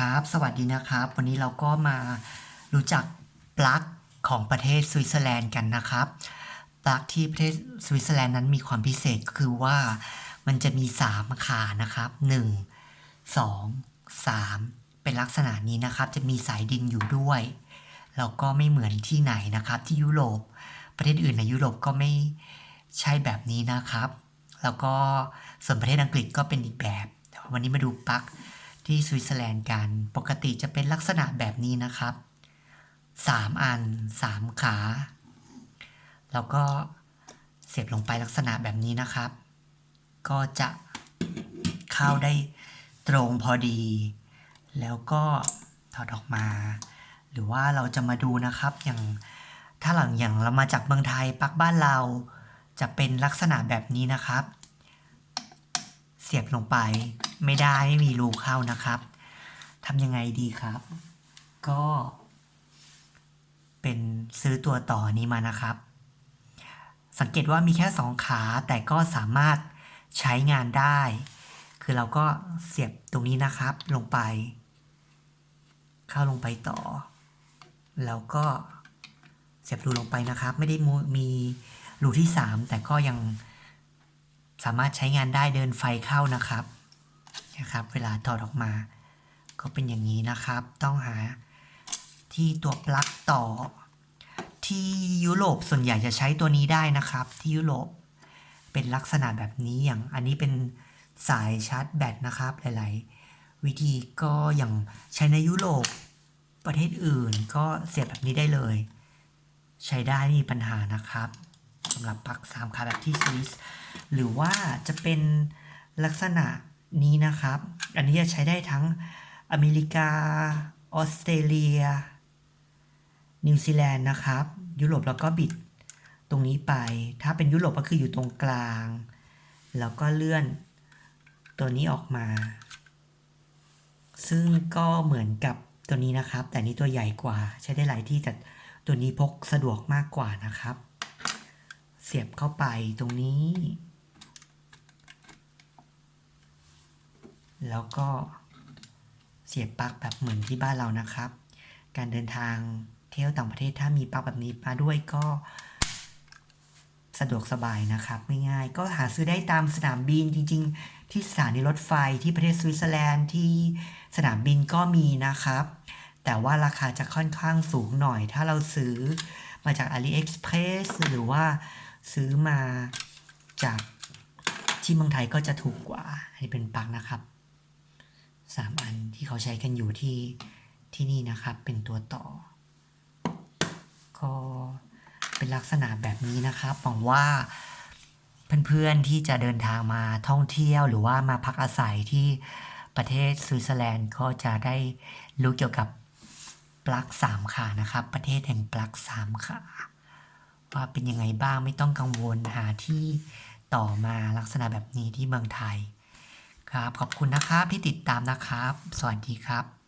ครับ สวัสดีนะครับ วันนี้เราก็มารู้จักปลั๊กของประเทศสวิตเซอร์แลนด์กันนะครับ ปลั๊กที่ประเทศสวิตเซอร์แลนด์นั้นมีความพิเศษก็คือว่ามันจะมี 3 ขานะครับ 1 2 3 เป็นลักษณะนี้นะครับ จะมีสายดินอยู่ด้วย แล้วก็ไม่เหมือนที่ไหนนะครับ ที่ยุโรป ประเทศอื่นในยุโรปก็ไม่ใช่แบบนี้นะครับ แล้วก็ส่วนประเทศอังกฤษก็เป็นอีกแบบ วันนี้มาดูปลั๊ก ที่สวิตเซอร์แลนด์กัน ปกติจะเป็นลักษณะแบบนี้นะครับ 3 อัน 3 ขา แล้วก็เสียบลงไปลักษณะแบบนี้นะครับ ก็จะเข้าได้ตรงพอดี แล้วก็ถอดออกมา หรือว่าเราจะมาดูนะครับอย่างถ้าหลังอย่างเรามาจากเมืองไทยปักบ้านเราจะเป็นลักษณะแบบนี้นะครับ สียบลงไปไม่ได้ไม่มีรูเข้านะครับทำยังไงดีครับ ก็ เป็นซื้อตัวต่อนี้มานะครับ สังเกตว่ามีแค่สองขาแต่ก็สามารถใช้งานได้ คือเราก็เสียบตรงนี้นะครับลงไป เข้าลงไปต่อ แล้วก็เสียบรูลงไปนะครับ ไม่ได้มูมีรูที่ 3 แต่ก็ยัง สามารถใช้งานได้เดินไฟเข้านะครับนะครับ เวลาถอดออกมา ก็เป็นอย่างนี้นะครับ ต้องหาที่ตัวปลั๊กต่อ ที่ยุโรปส่วนใหญ่จะใช้ตัวนี้ได้นะครับ ที่ยุโรปเป็นลักษณะแบบนี้อย่างอันนี้เป็นสายชาร์จแบตนะครับหลาย ๆ วิธีก็อย่างใช้ในยุโรปประเทศอื่นก็เสียบแบบนี้ได้เลย ใช้ได้ไม่มีปัญหานะครับ สำหรับปักสามขาแบบที่สวิสหรือว่าจะเป็นลักษณะนี้นะครับ อันนี้จะใช้ได้ทั้งอเมริกา ออสเตรเลีย นิวซีแลนด์นะครับ ยุโรปเราก็บิดตรงนี้ไป ถ้าเป็นยุโรปก็คืออยู่ตรงกลาง แล้วก็เลื่อนตัวนี้ออกมา ซึ่งก็เหมือนกับตัวนี้นะครับ แต่นี้ตัวใหญ่กว่าใช้ได้หลายที่แต่ตัวนี้พกสะดวกมากกว่านะครับ เสียบเข้าไปตรงนี้ แล้วก็เสียบปลั๊กแบบเหมือนที่บ้านเรานะครับ การเดินทางเที่ยวต่างประเทศถ้ามีปลั๊กแบบนี้มาด้วยก็สะดวกสบายนะครับง่ายๆก็หาซื้อได้ตามสนามบินจริง ๆ ที่สถานีรถไฟที่ประเทศสวิตเซอร์แลนด์ที่สนามบินก็มีนะครับ แต่ว่าราคาจะค่อนข้างสูงหน่อย ถ้าเราซื้อมาจาก AliExpress หรือว่า ซื้อมาจากที่เมืองไทยก็จะถูกกว่าอันนี้เป็นปลั๊กนะครับสามอันที่เขาใช้กันอยู่ที่ที่นี่นะครับ เป็นตัวต่อ ก็เป็นลักษณะแบบนี้นะครับหวังว่าเพื่อนๆที่จะเดินทางมาท่องเที่ยวหรือว่ามาพักอาศัยที่ประเทศสวิตเซอร์แลนด์ก็จะได้รู้เกี่ยวกับปลั๊กสามขานะครับ ประเทศแห่งปลั๊กสามขา ว่าเป็นยังไงบ้างไม่ต้องกังวลหาที่ต่อมาลักษณะแบบนี้ที่เมืองไทย ครับ ขอบคุณนะครับที่ติดตามนะครับ สวัสดีครับ